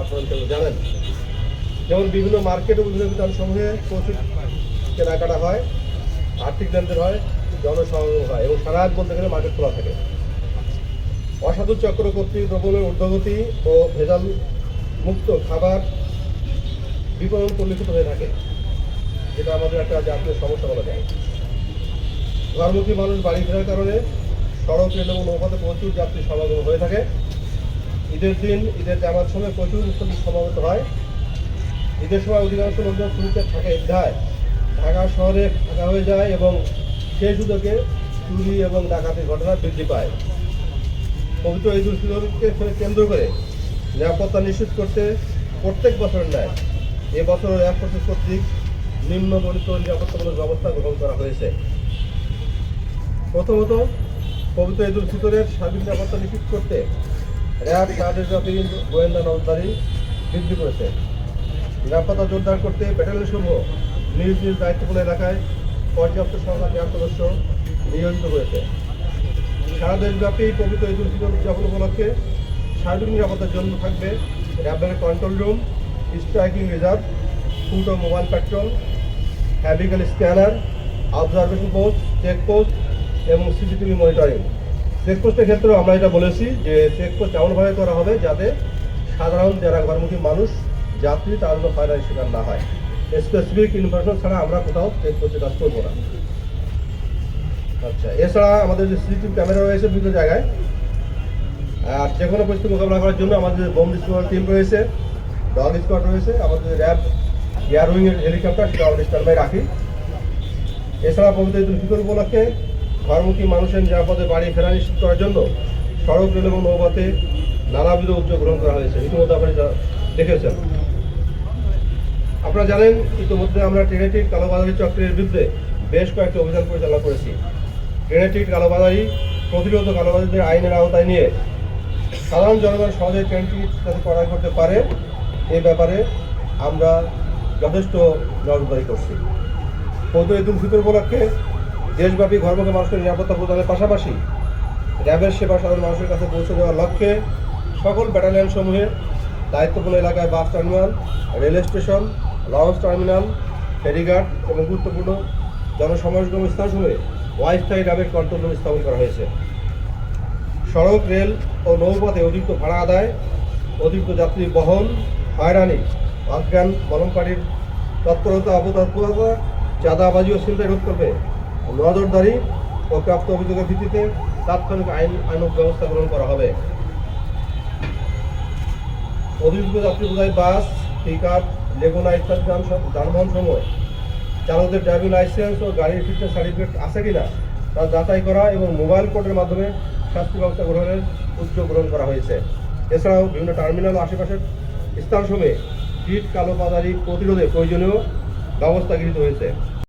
আপনারা কেউ জানেন? যেমন বিভিন্ন মার্কেট বিভিন্ন বিধান সমূহে প্রচুর কেনাকাটা হয়, আর্থিক লেনদেন হয়, জনসমাগম হয় এবং সারা রাত বলতে গেলে মার্কেট খোলা থাকে। অসাধু চক্র কর্তৃক দ্রব্যের ঊর্ধ্বগতি ও ভেজাল মুক্ত খাবার বিপণন পরিলক্ষিত হয়ে থাকে, যেটা আমাদের একটা জাতীয় সমস্যা বলা যায়। ঘরমুখী মানুষ বাড়ি ফেরার কারণে সড়ক, রেল এবং নৌপথে প্রচুর যাত্রী সমাগম হয়ে থাকে। ঈদের দিন, ঈদের জামাত সময় প্রচুর মুসলিম সমাবেত হয়। ঈদের সময় অধিকাংশ লোকজন ছুটিতে থাকে ঢাকায় ঢাকা শহরে ফাঁকা হয়ে যায় এবং সেই সুযোগে চুরি এবং ডাকাতির ঘটনা বৃদ্ধি পায়। পবিত্র ঈদ উল ফিতরকে কেন্দ্র করে নিরাপত্তা নিশ্চিত করতে প্রত্যেক বছর নেয় এবছর এয়ারফোর্সের কর্তৃক নিম্নবর্ণিত নিরাপত্তামূলক ব্যবস্থা গ্রহণ করা হয়েছে। প্রথমত, পবিত্র ঈদ উল ফিতরের সার্বিক নিরাপত্তা নিশ্চিত করতে র্যাব কার্ডোগ্রাফি গোয়েন্দা নজরদারি বৃদ্ধি করেছে। নিরাপত্তা জোরদার করতে ব্যাটালিয়ন সমূহ নিজ নিজ দায়িত্বপূর্ণ এলাকায় পর্যাপ্ত সংখ্যক র্যাব সদস্য নিয়োজিত করেছে সারা দেশব্যাপী পবিত্র ঈদ উল ফিতর উদযাপন উপলক্ষে সার্বিক নিরাপত্তার জন্য থাকবে র্যাবের control room striking reserve foot mobile patrol vehicle scanner observation post checkpost এবং সিসিটিভি মনিটরিং চেকপোস্টের ক্ষেত্রেও আমরা এটা বলেছি যে চেকপোস্ট এমনভাবে করা হবে যাতে সাধারণ যারা ঘরমুখী মানুষ, যাত্রী, তার জন্য হয়রানির শিকার না হয়। স্পেসিফিক ইনফরমেশন ছাড়া আমরা কোথাও চেকপোস্টে কাজ করব না। আচ্ছা এছাড়া আমাদের যে সিসিটিভি ক্যামেরা রয়েছে বিভিন্ন জায়গায়, আর যে কোনো পরিস্থিতি মোকাবিলা করার জন্য আমাদের বোম ডিস্ট্রিবিউটার টিম রয়েছে ডগ স্কোয়াড রয়েছে, আমাদের র্যাব এয়ার উইংয়ের হেলিকপ্টার সেটা আমাদের স্ট্যান্ডবাই রাখি। এছাড়া পবিত্র ঈদ উল ফিতর উপলক্ষে ঘরমুখী মানুষের নিরাপদে বাড়ি ফেরা নিশ্চিত করার জন্য সড়ক, রেল এবং নৌপথে নানাবিধ উদ্যোগ গ্রহণ করা হয়েছে। ইতিমধ্যে আপনি দেখেছেন। আপনারা জানেন, ইতিমধ্যে আমরা ট্রেনেটিক কালোবাজারি চক্রের বিরুদ্ধে বেশ কয়েকটি অভিযান পরিচালনা করেছি। ট্রেনেটিক কালোবাজারি, প্রতিরোধ কালোবাজারিদের আইনের আওতায় নিয়ে সাধারণ জনগণ সহজে ট্রেন টিকিট যাতে ক্রয় করতে পারে, এ ব্যাপারে আমরা যথেষ্ট নজরদারি করছি। ঈদ উল ফিতর উপলক্ষে দেশব্যাপী ঘরমুখী মানুষের নিরাপত্তা প্রদানের পাশাপাশি র্যাবের সেবা সাধারণ মানুষের কাছে পৌঁছে দেওয়ার লক্ষ্যে সকল ব্যাটালিয়ন সমূহে দায়িত্বপূর্ণ এলাকায় bus terminal, rail station, launch terminal, ফেরিঘাট এবং গুরুত্বপূর্ণ জনসমাগম স্থানসমূহে অস্থায়ী র্যাবের কন্ট্রোল রুম স্থাপন করা হয়েছে। সড়ক, রেল ও নৌপথে অতিরিক্ত ভাড়া আদায়, অতিরিক্ত যাত্রী বহন, হয়রানি, অজ্ঞান বলনকারীর তৎপরতা, অপতৎপরতা, চাঁদাবাজি ও চিন্তায় রোধ করবে নজরদারি ও প্রাপ্ত অভিযোগের ভিত্তিতে তাৎক্ষণিক আইন আইনক ব্যবস্থা গ্রহণ করা হবে। অতিরিক্ত যাত্রী বোঝাই বাস পিক আপ লেগুনা ইত্যাদি যান যানবাহন সময় চালকদের ড্রাইভিং লাইসেন্স ও গাড়ির ফিটনেস সার্টিফিকেট আছে কিনা তা যাচাই করা এবং মোবাইল কোর্টের মাধ্যমে শাস্তি ব্যবস্থা গ্রহণের উদ্যোগ গ্রহণ করা হয়েছে। এছাড়াও বিভিন্ন টার্মিনাল আশেপাশের স্থানসমূহে কিট কালোবাজারি প্রতিরোধে প্রয়োজনীয় ব্যবস্থা গৃহীত হয়েছে।